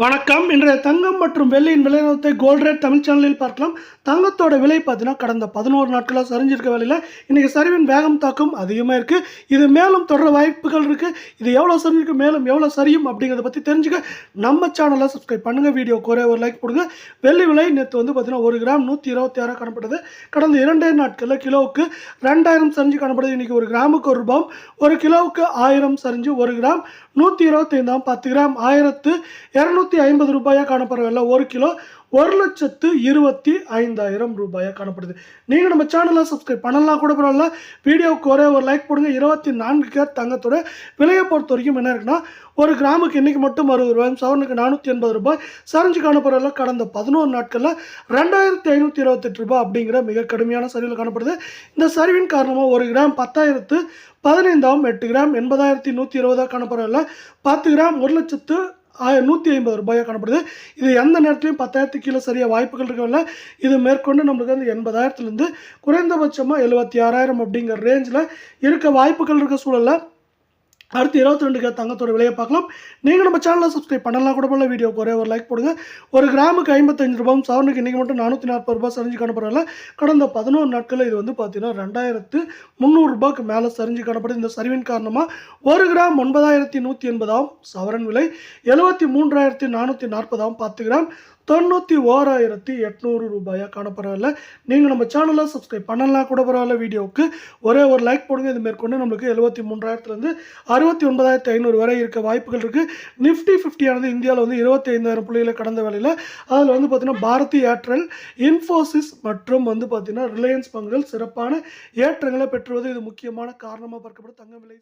வணக்கம். இன்றைய தங்கம் மற்றும் வெள்ளியின் விலைநிலத்தை கோல்ட் ரேட் தமிழ் சேனலில் பார்க்கலாம். தங்கத்தோட விலை பார்த்தீங்கன்னா கடந்த பதினோரு நாட்களாக சரிஞ்சிருக்க வேலையில் இன்றைக்கி சரிவின் வேகம் தாக்கம் அதிகமாக இருக்குது இது மேலும் தொடர வாய்ப்புகள் இருக்குது இது எவ்வளோ சரிஞ்சிருக்கு மேலும் எவ்வளோ சரியும் அப்படிங்கிறத பற்றி தெரிஞ்சுக்க நம்ம சேனலை சப்ஸ்கிரைப் பண்ணுங்கள் வீடியோ குறைய ஒரு லைக் கொடுங்க வெள்ளி விலை நேற்று வந்து பார்த்தீங்கன்னா ஒரு கிராம் நூற்றி இருபத்தி ஆறாக காணப்படுது கடந்த இரண்டே நாட்களில் கிலோவுக்கு ரெண்டாயிரம் சரிஞ்சு காணப்படுது. இன்றைக்கி ஒரு கிராமுக்கு ஒரு ரூபாய் ஒரு கிலோவுக்கு ஆயிரம் சரிஞ்சு ஒரு கிராம் நூற்றி இருபத்தைந்தாம் பத்து கிராம் ஆயிரத்து இரநூத்தி ஐம்பது ரூபாயாக காணப்படவில்லை ஒரு கிலோ ஒரு லட்சத்து இருபத்தி ஐந்தாயிரம் ரூபாயாக காணப்படுது. நீங்கள் நம்ம சேனலை சப்ஸ்கிரைப் பண்ணலாம் கூட பரவாயில்ல. வீடியோவுக்கு ஒரே ஒரு லைக் போடுங்க. இருபத்தி நான்கு கேர் தங்கத்தோட விலையை பொறுத்த வரைக்கும் என்ன இருக்குன்னா ஒரு கிராமுக்கு இன்றைக்கி மட்டும் அறுபது ரூபாயும் சவரனுக்கு நானூற்றி எண்பது ரூபாய். சரிஞ்சு காணப்படுறதுல கடந்த பதினோரு நாட்களில் ரெண்டாயிரத்தி ஐநூற்றி இருபத்தெட்டு ரூபாய் அப்படிங்கிற மிக கடுமையான சரிவில் காணப்படுது. இந்த சரிவின் காரணமாக ஒரு கிராம் பத்தாயிரத்து பதினைந்தாம் எட்டு கிராம் எண்பதாயிரத்தி நூற்றி இருபதாக காணப்படுறதில்ல பத்து கிராம் ஒரு லட்சத்து நூற்றி ஐம்பது ரூபாயாக காணப்படுது. இது எந்த நேரத்துலையும் பத்தாயிரத்துக்கு கீழே சரியாக வாய்ப்புகள் இருக்கவில்ல இது மேற்கொண்டு நம்மளுக்கு வந்து எண்பதாயிரத்துலேருந்து குறைந்தபட்சமாக எழுபத்தி ஆறாயிரம் அப்படிங்கிற ரேஞ்சில் இருக்க வாய்ப்புகள் இருக்க சூழலில் அடுத்து இருபத்தி ரெண்டு தங்கத்தோட விலையை பார்க்கலாம். நீங்கள் நம்ம சேனலை சப்ஸ்கிரைப் பண்ணலாம் கூட போல வீடியோக்கு ஒரே ஒரு லைக் போடுங்க. ஒரு கிராமுக்கு ஐம்பத்தஞ்சு ரூபாயும் சவரனுக்கு இன்றைக்கி மட்டும் நானூற்றி நாற்பது ரூபாய் சரிஞ்சு காணப்படுறதில்ல கடந்த பதினோரு நாட்களில் இது வந்து பார்த்தீங்கன்னா ரெண்டாயிரத்து முந்நூறுரூபாய்க்கு மேலே சரிஞ்சு காணப்படுது. இந்த சரிவின் காரணமாக ஒரு கிராம் ஒன்பதாயிரத்தி நூற்றி எண்பதாம் சவரன் விலை எழுபத்தி மூன்றாயிரத்தி நானூற்றி நாற்பதாம் பத்து கிராம் தொண்ணூற்றி ஓராயிரத்தி எட்நூறு ரூபாயாக காணப்படவில்லை நீங்கள் நம்ம சேனலை சப்ஸ்கிரைப் பண்ணலாம் கூட பரவாயில்ல வீடியோவுக்கு. ஒரே ஒரு லைக் போடுங்க. இது மேற்கொண்டு நம்மளுக்கு எழுபத்தி மூன்றாயிரத்துலேருந்து அறுபத்தி ஒன்பதாயிரத்தி ஐநூறு வரை இருக்க வாய்ப்புகள் இருக்குது நிஃப்டி ஃபிஃப்டியானது இந்தியாவில் வந்து இருபத்தி ஐந்தாயிரம் புள்ளிகளை கடந்த வேலையில் அதில் வந்து பார்த்திங்கன்னா பாரதி ஏர்டெல் இன்ஃபோசிஸ் மற்றும் வந்து பார்த்திங்கன்னா ரிலையன்ஸ் பங்குகள் சிறப்பான ஏற்றங்களை பெற்றுவது இது முக்கியமான காரணமாக பார்க்கப்படும் தங்கம் விலை